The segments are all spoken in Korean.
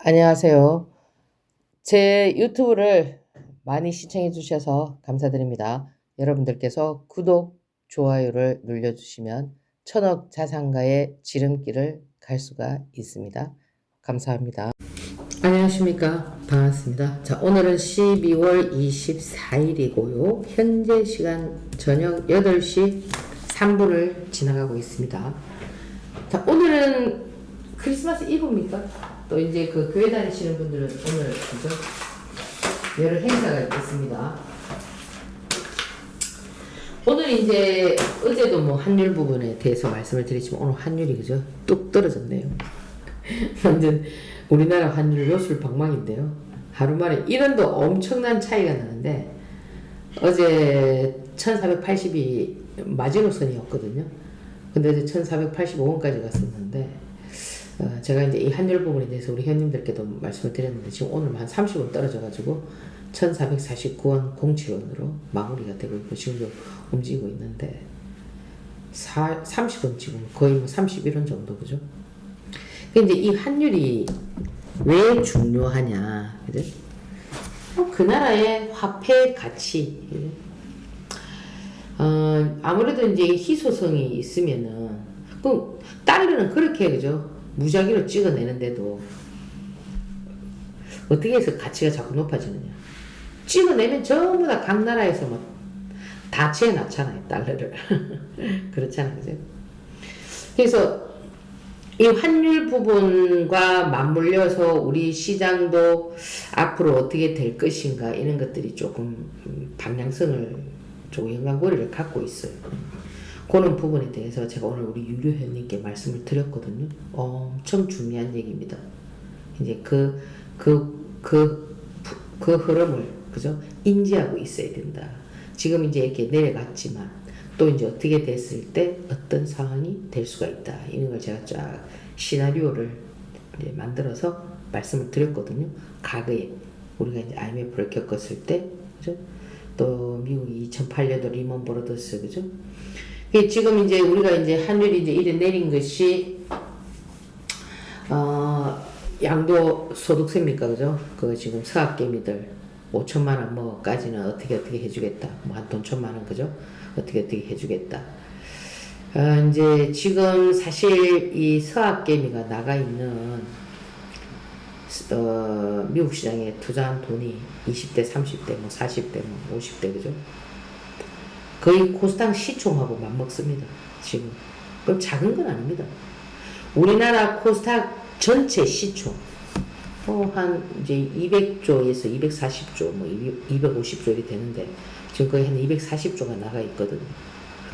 안녕하세요. 제 유튜브를 많이 시청해 주셔서 감사드립니다. 여러분들께서 구독, 좋아요를 눌러주시면 천억 자산가의 지름길을 갈 수가 있습니다. 감사합니다. 안녕하십니까. 반갑습니다. 자, 오늘은 12월 24일이고요. 현재 시간 저녁 8시 3분을 지나가고 있습니다. 자, 오늘은 크리스마스 이브입니까? 또 이제 그 교회 다니시는 분들은 오늘 그죠? 여러 행사가 있겠습니다. 오늘 이제 어제도 뭐 환율 부분에 대해서 말씀을 드렸지만 오늘 환율이 그죠? 뚝 떨어졌네요. 완전 우리나라 환율 요술 방망인데요. 하루 만에 1원도 엄청난 차이가 나는데 어제 1480이 마지노선이었거든요. 근데 어제 1485원까지 갔었는데 어, 제가 이제 이 환율 부분에 대해서 우리 회원님들께도 말씀을 드렸는데 지금 오늘 한 30원 떨어져가지고 1449원 07원으로 마무리가 되고 있고 지금도 움직이고 있는데 4, 30원 지금 거의 뭐 31원 정도 그죠? 근데 이 환율이 왜 중요하냐 그죠? 어, 그 나라의 화폐 가치? 어, 아무래도 이제 희소성이 있으면은 그 달러는 그렇게 그죠? 무작위로 찍어내는데도 어떻게 해서 가치가 자꾸 높아지느냐? 찍어내면 전부 다 각 나라에서 뭐다 채워놨잖아요 달러를 그렇잖아요 그죠? 그래서 이 환율 부분과 맞물려서 우리 시장도 앞으로 어떻게 될 것인가 이런 것들이 조금 방향성을 조금 연관고리를 갖고 있어요. 그런 부분에 대해서 제가 오늘 우리 유료 회원님께 말씀을 드렸거든요. 엄청 중요한 얘기입니다. 이제 그, 그, 그, 그 흐름을, 그죠? 인지하고 있어야 된다. 지금 이제 이렇게 내려갔지만, 또 이제 어떻게 됐을 때 어떤 상황이 될 수가 있다. 이런 걸 제가 쫙 시나리오를 만들어서 말씀을 드렸거든요. 과거에 우리가 이제 IMF를 겪었을 때, 그죠? 또 미국이 2008년도 리먼 브로더스, 그죠? 지금 이제 우리가 이제 환율이 이제 이래 내린 것이 어 양도 소득세입니까 그죠? 그 지금 서학개미들 5천만 원 뭐까지는 어떻게 어떻게 해주겠다 뭐한 돈 천만 원 그죠? 어떻게 어떻게 해주겠다. 어 이제 지금 사실 이 서학개미가 나가 있는 어 미국 시장에 투자한 돈이 20대 30대 뭐 40대 뭐 50대 그죠? 거의 코스닥 시총하고 맞먹습니다. 지금. 그럼 작은 건 아닙니다. 우리나라 코스닥 전체 시총, 어, 한, 이제 200조에서 240조, 뭐 250조 이 되는데, 지금 거의 한 240조가 나가 있거든요.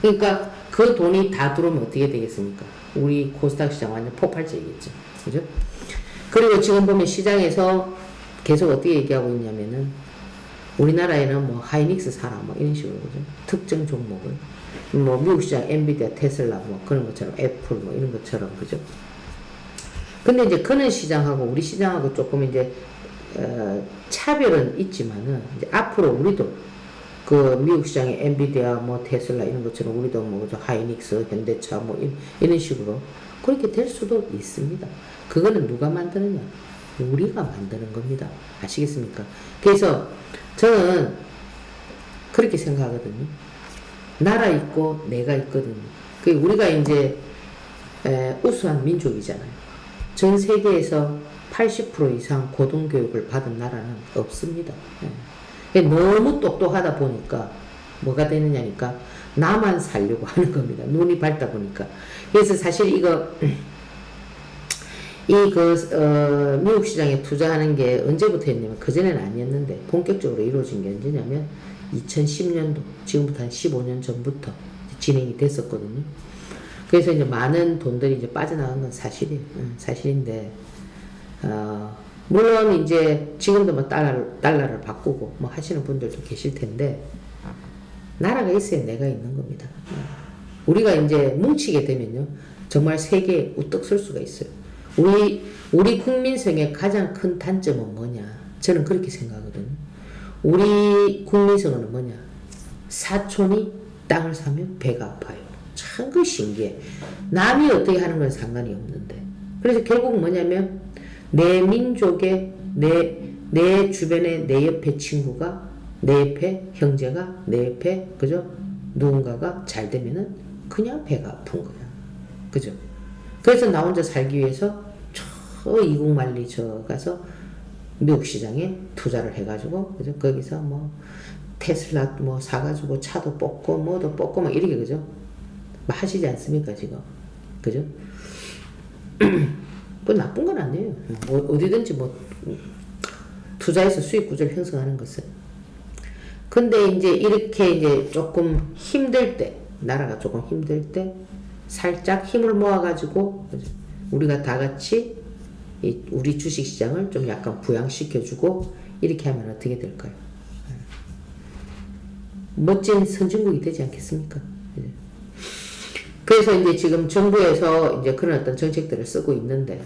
그러니까 그 돈이 다 들어오면 어떻게 되겠습니까? 우리 코스닥 시장 완전 폭발적이겠죠. 그죠? 그리고 지금 보면 시장에서 계속 어떻게 얘기하고 있냐면은, 우리나라에는 뭐 하이닉스 사라 뭐 이런 식으로 그죠? 특정 종목을 뭐 미국 시장 엔비디아, 테슬라 뭐 그런 것처럼 애플 뭐 이런 것처럼 그죠? 근데 이제 그런 시장하고 우리 시장하고 조금 이제 어, 차별은 있지만은 이제 앞으로 우리도 그 미국 시장의 엔비디아 뭐 테슬라 이런 것처럼 우리도 뭐? 하이닉스, 현대차 뭐 이런, 이런 식으로 그렇게 될 수도 있습니다. 그거는 누가 만드느냐? 우리가 만드는 겁니다. 아시겠습니까? 그래서 저는 그렇게 생각하거든요. 나라 있고 내가 있거든요. 그 우리가 이제 에, 우수한 민족이잖아요. 전 세계에서 80% 이상 고등교육을 받은 나라는 없습니다. 예. 너무 똑똑하다 보니까 뭐가 되느냐니까 나만 살려고 하는 겁니다. 눈이 밝다 보니까. 그래서 사실 이거 이그 어, 미국 시장에 투자하는 게 언제부터 했냐면 그 전에는 아니었는데 본격적으로 이루어진 게 언제냐면 2010년도 지금부터 한 15년 전부터 진행이 됐었거든요. 그래서 이제 많은 돈들이 이제 빠져나간 건 사실이에요. 사실인데 어, 물론 이제 지금도 뭐 달러, 달러를 바꾸고 뭐 하시는 분들도 계실 텐데 나라가 있어야 내가 있는 겁니다. 우리가 이제 뭉치게 되면요 정말 세계에 우뚝 설 수가 있어요. 우리, 우리 국민성의 가장 큰 단점은 뭐냐? 저는 그렇게 생각하거든요. 우리 국민성은 뭐냐? 사촌이 땅을 사면 배가 아파요. 참 그 신기해. 남이 어떻게 하는 건 상관이 없는데. 그래서 결국 뭐냐면 내 민족의 내, 내 주변에 내 옆에 친구가 내 옆에 형제가 내 옆에 그죠 누군가가 잘 되면은 그냥 배가 아픈 거야 그죠 그래서 나 혼자 살기 위해서 저 이국만리 저 가서 미국 시장에 투자를 해가지고 그죠? 거기서 뭐 테슬라 뭐 사가지고 차도 뽑고 뭐도 뽑고 막 이렇게 그죠? 뭐 하시지 않습니까 지금? 그죠? 뭐 나쁜 건 아니에요. 뭐 어디든지 뭐 투자해서 수익 구조를 형성하는 것은. 근데 이제 이렇게 이제 조금 힘들 때 나라가 조금 힘들 때 살짝 힘을 모아가지고? 우리가 다 같이 이 우리 주식시장을 좀 약간 부양시켜주고 이렇게 하면 어떻게 될까요? 멋진 선진국이 되지 않겠습니까? 예. 그래서 이제 지금 정부에서 이제 그런 어떤 정책들을 쓰고 있는데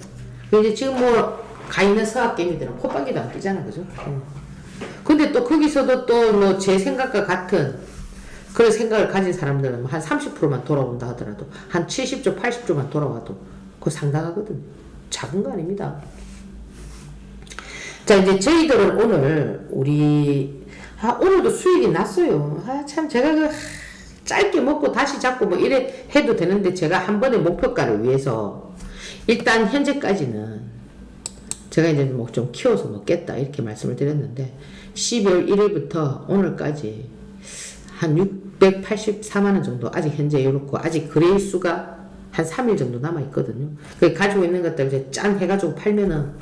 이제 지금 뭐 가 있는 서학개미들은 콧방귀도 안 끼잖아, 그죠? 어. 근데 또 거기서도 또 뭐 제 생각과 같은 그런 생각을 가진 사람들은 한 30%만 돌아온다 하더라도 한 70조, 80조만 돌아와도 그거 상당하거든요. 작은 거 아닙니다. 자, 이제 저희들은 오늘 우리 아, 오늘도 수익이 났어요. 아, 참 제가 그 하, 짧게 먹고 다시 잡고 뭐 이래 해도 되는데 제가 한 번의 목표가를 위해서 일단 현재까지는 제가 이제 뭐 좀 키워서 먹겠다 이렇게 말씀을 드렸는데 12월 1일부터 오늘까지 한 684만 원 정도 아직 현재 이렇고 아직 거래일 수가 한 3일 정도 남아 있거든요. 그 가지고 있는 것들 이제 짠 해가지고 팔면은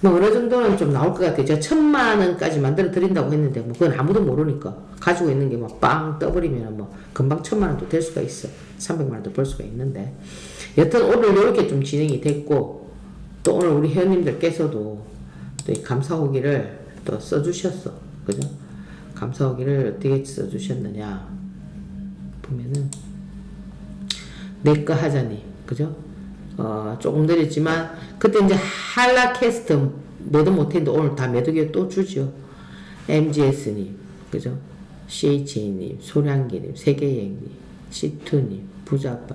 뭐 어느 정도는 좀 나올 것 같아요. 제가 천만 원까지 만들어 드린다고 했는데 뭐 그건 아무도 모르니까 가지고 있는 게뭐빵 떠버리면 뭐 금방 천만 원도 될 수가 있어. 300만 원도 벌 수가 있는데 여튼 오늘 이렇게 좀 진행이 됐고 또 오늘 우리 회원님들께서도 또이 감사오기를 또 써주셨어. 그죠? 감사오기를 어떻게 써주셨느냐 보면은 내거 하자니 그죠? 어, 조금 느렸지만 그때 이제 한라캐스트 뭐도 못했는데 오늘 다 매도기에 또 주죠. MGS님 그죠? CH님, 소량기님, 세계여행님, C2님, 부자빠,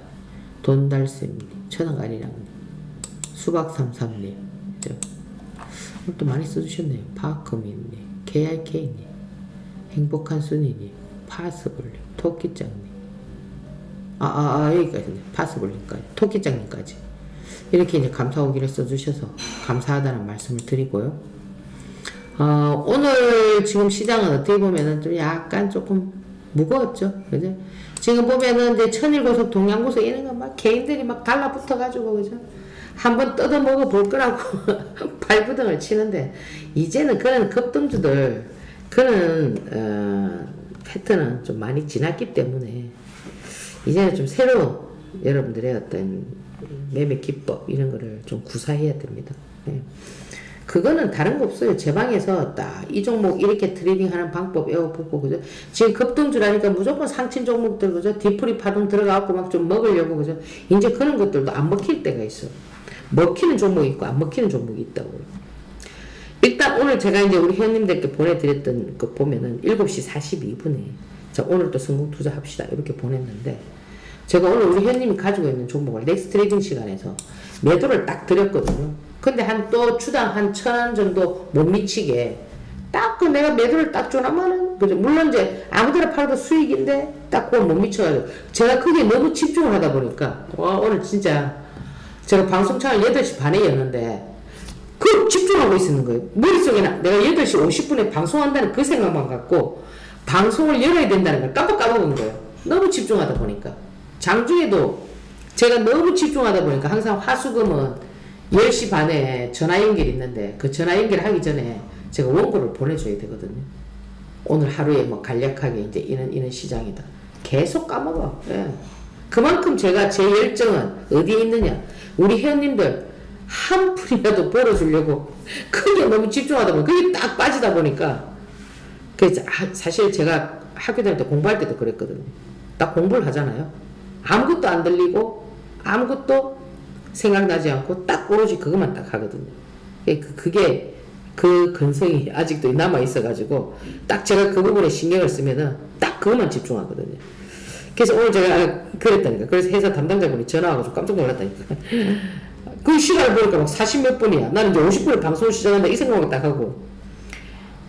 돈달쌤님, 천왕아리랑님, 수박삼삼님, 또 많이 써주셨네요. 파크민님, KRK님, 행복한 순이님, 파스블님, 토끼짱님, 아, 아, 아, 여기까지네. 파스블님까지. 토끼장님까지. 이렇게 이제 감사오기를 써주셔서 감사하다는 말씀을 드리고요. 어, 오늘 지금 시장은 어떻게 보면은 좀 약간 조금 무거웠죠. 그죠? 지금 보면은 이제 천일고속, 동양고속 이런 거 막 개인들이 막 달라붙어 가지고, 그죠? 한번 뜯어 먹어 볼 거라고 발부등을 치는데, 이제는 그런 급등주들, 그런, 어, 패턴은 좀 많이 지났기 때문에, 이제는 좀 새로운 여러분들의 어떤 매매 기법 이런 거를 좀 구사해야 됩니다. 예. 그거는 다른 거 없어요. 제 방에서 딱 이 종목 이렇게 트레이딩하는 방법 외워보고 그죠? 지금 급등주라니까 무조건 상친 종목들 그죠? 디프리 파동 들어가고 막 좀 먹으려고 그죠? 이제 그런 것들도 안 먹힐 때가 있어. 먹히는 종목이 있고 안 먹히는 종목이 있다고. 일단 오늘 제가 이제 우리 회원님들께 보내드렸던 거 보면은 7시 42분에 자 오늘도 성공 투자합시다 이렇게 보냈는데 제가 오늘 우리 회원님이 가지고 있는 종목을 넥스 트레이딩 시간에서 매도를 딱 드렸거든요. 근데 한또 주당 한 천 원 정도 못 미치게 딱 그 내가 매도를 딱 줘놔면은 그죠 물론 이제 아무데나 팔아도 수익인데 딱 그걸 못 미쳐가지고 제가 그게 너무 집중을 하다 보니까 와 오늘 진짜 제가 방송 창을 8시 반에 였는데 그 집중하고 있는 거예요. 머릿속에 나 내가 8시 50분에 방송한다는 그 생각만 갖고 방송을 열어야 된다는 걸 깜빡 까먹은 거예요. 너무 집중하다 보니까. 장중에도 제가 너무 집중하다 보니까 항상 화수금은 10시 반에 전화 연결이 있는데 그 전화 연결하기 전에 제가 원고를 보내줘야 되거든요. 오늘 하루에 뭐 간략하게 이제 이런, 이런 시장이다. 계속 까먹어. 예. 그만큼 제가 제 열정은 어디에 있느냐. 우리 회원님들 한 푼이라도 벌어주려고 그게 너무 집중하다 보니까 그게 딱 빠지다 보니까 그래서 아, 사실 제가 학교 다닐 때 공부할 때도 그랬거든요. 딱 공부를 하잖아요. 아무것도 안 들리고 아무것도 생각나지 않고 딱 오로지 그것만 딱 하거든요. 그- 그게 그 근성이 아직도 남아 있어가지고 딱 제가 그 부분에 신경을 쓰면은 딱 그것만 집중하거든요. 그래서 오늘 제가 그랬다니까. 그래서 회사 담당자분이 전화 와가지고 깜짝 놀랐다니까. 그 시간을 보니까 막 40몇 분이야. 나는 이제 50분에 방송 시작한다 이 생각을 딱 하고.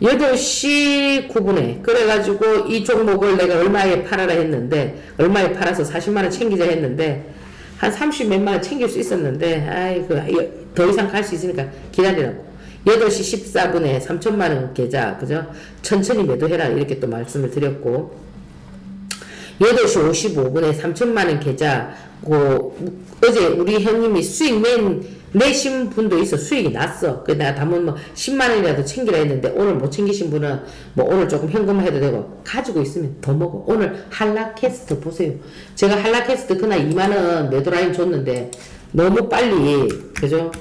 8시 9분에 그래가지고 이 종목을 내가 얼마에 팔아라 했는데 얼마에 팔아서 40만원 챙기자 했는데 한 30 몇만원 챙길 수 있었는데 아이고 이거 더 이상 갈 수 있으니까 기다리라고. 8시 14분에 3천만원 계좌 그죠? 천천히 매도해라 이렇게 또 말씀을 드렸고. 8시 55분에 3천만원 계좌, 고, 어제 우리 형님이 수익 낸, 내신 분도 있어. 수익이 났어. 그 내가 담은 뭐 10만 원이라도 챙기라 했는데 오늘 못 챙기신 분은 뭐 오늘 조금 현금 해도 되고 가지고 있으면 더 먹어. 오늘 한라캐스트 보세요. 제가 한라캐스트 그날 2만 원 매도라인 줬는데 너무 빨리, 그죠?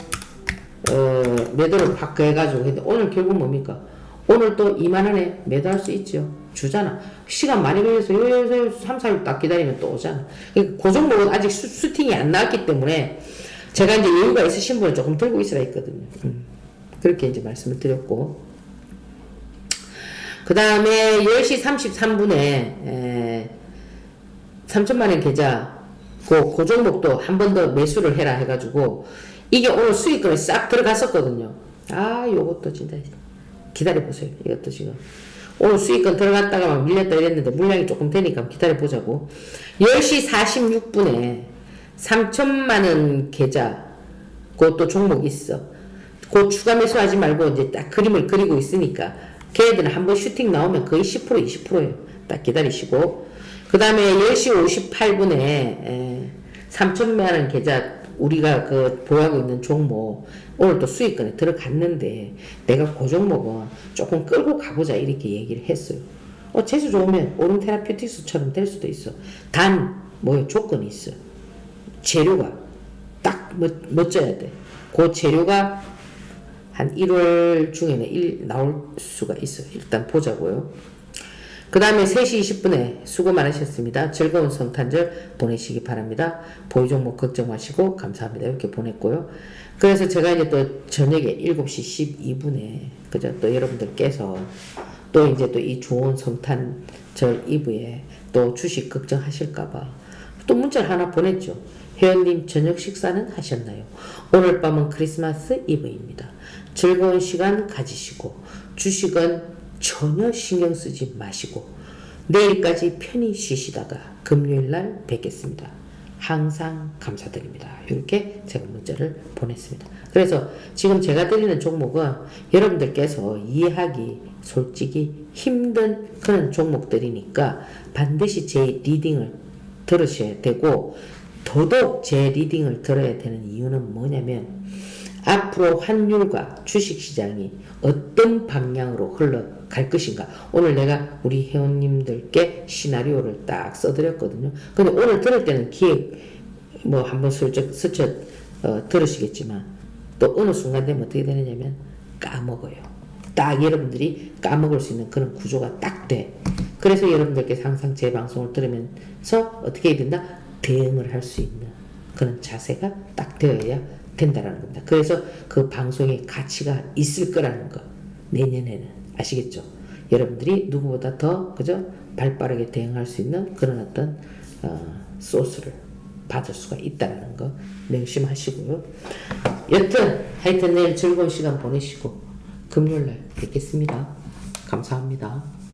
어, 매도를 확 해가지고. 오늘 결국 뭡니까? 오늘 또 2만 원에 매도할 수 있죠. 주잖아. 시간 많이 걸려서 요요요 3, 4일 딱 기다리면 또 오잖아. 그러니까 그 종목은 아직 수, 수팅이 안 나왔기 때문에 제가 이제 여유가 있으신 분은 조금 들고 있으라 했거든요. 음. 그렇게 이제 말씀을 드렸고. 그 다음에 10시 33분에, 에, 3천만원 계좌, 그, 그 종목도 한 번 더 매수를 해라 해가지고, 이게 오늘 수익금에 싹 들어갔었거든요. 아, 요것도 진짜 기다려보세요. 이것도 지금. 오늘 수익금 들어갔다가 막 밀렸다 이랬는데 물량이 조금 되니까 기다려보자고. 10시 46분에 3천만원 계좌, 그것도 종목 있어. 그 추가 매수하지 말고 이제 딱 그림을 그리고 있으니까 걔네들은 한 번 슈팅 나오면 거의 10% 20%예요. 딱 기다리시고. 그 다음에 10시 58분에 3천만원 계좌 우리가 그 보유하고 있는 종목 오늘 또 수익권에 들어갔는데 내가 그 종목은 조금 끌고 가보자 이렇게 얘기를 했어요. 어 재수 좋으면 오름 테라피틱스처럼 될 수도 있어. 단 뭐에 조건이 있어. 재료가 딱 멋, 멋져야 돼. 그 재료가 한 1월 중에는 일 나올 수가 있어. 일단 보자고요. 그 다음에 3시 20분에 수고 많으셨습니다. 즐거운 성탄절 보내시기 바랍니다. 보유 종목 걱정 마시고 감사합니다. 이렇게 보냈고요. 그래서 제가 이제 또 저녁에 7시 12분에 그죠? 또 여러분들께서 또 이제 또 이 좋은 성탄절 이브에 또 주식 걱정하실까봐 또 문자를 하나 보냈죠. 회원님 저녁 식사는 하셨나요? 오늘 밤은 크리스마스 이브입니다. 즐거운 시간 가지시고 주식은 전혀 신경 쓰지 마시고 내일까지 편히 쉬시다가 금요일 날 뵙겠습니다. 항상 감사드립니다. 이렇게 제가 문자를 보냈습니다. 그래서 지금 제가 드리는 종목은 여러분들께서 이해하기 솔직히 힘든 그런 종목들이니까 반드시 제 리딩을 들으셔야 되고 더더욱 제 리딩을 들어야 되는 이유는 뭐냐면 앞으로 환율과 주식시장이 어떤 방향으로 흘러갈 것인가. 오늘 내가 우리 회원님들께 시나리오를 딱 써드렸거든요. 근데 오늘 들을 때는 기획, 뭐 한번 슬쩍, 스쳐, 어, 들으시겠지만 또 어느 순간 되면 어떻게 되느냐면 까먹어요. 딱 여러분들이 까먹을 수 있는 그런 구조가 딱 돼. 그래서 여러분들께서 항상 제 방송을 들으면서 어떻게 해야 된다? 대응을 할 수 있는 그런 자세가 딱 되어야 된다라는 겁니다. 그래서 그 방송의 가치가 있을 거라는 거 내년에는 아시겠죠? 여러분들이 누구보다 더 그죠 발빠르게 대응할 수 있는 그런 어떤 어, 소스를 받을 수가 있다라는 거 명심하시고요. 여튼 하여튼 내일 즐거운 시간 보내시고 금요일 날 뵙겠습니다. 감사합니다.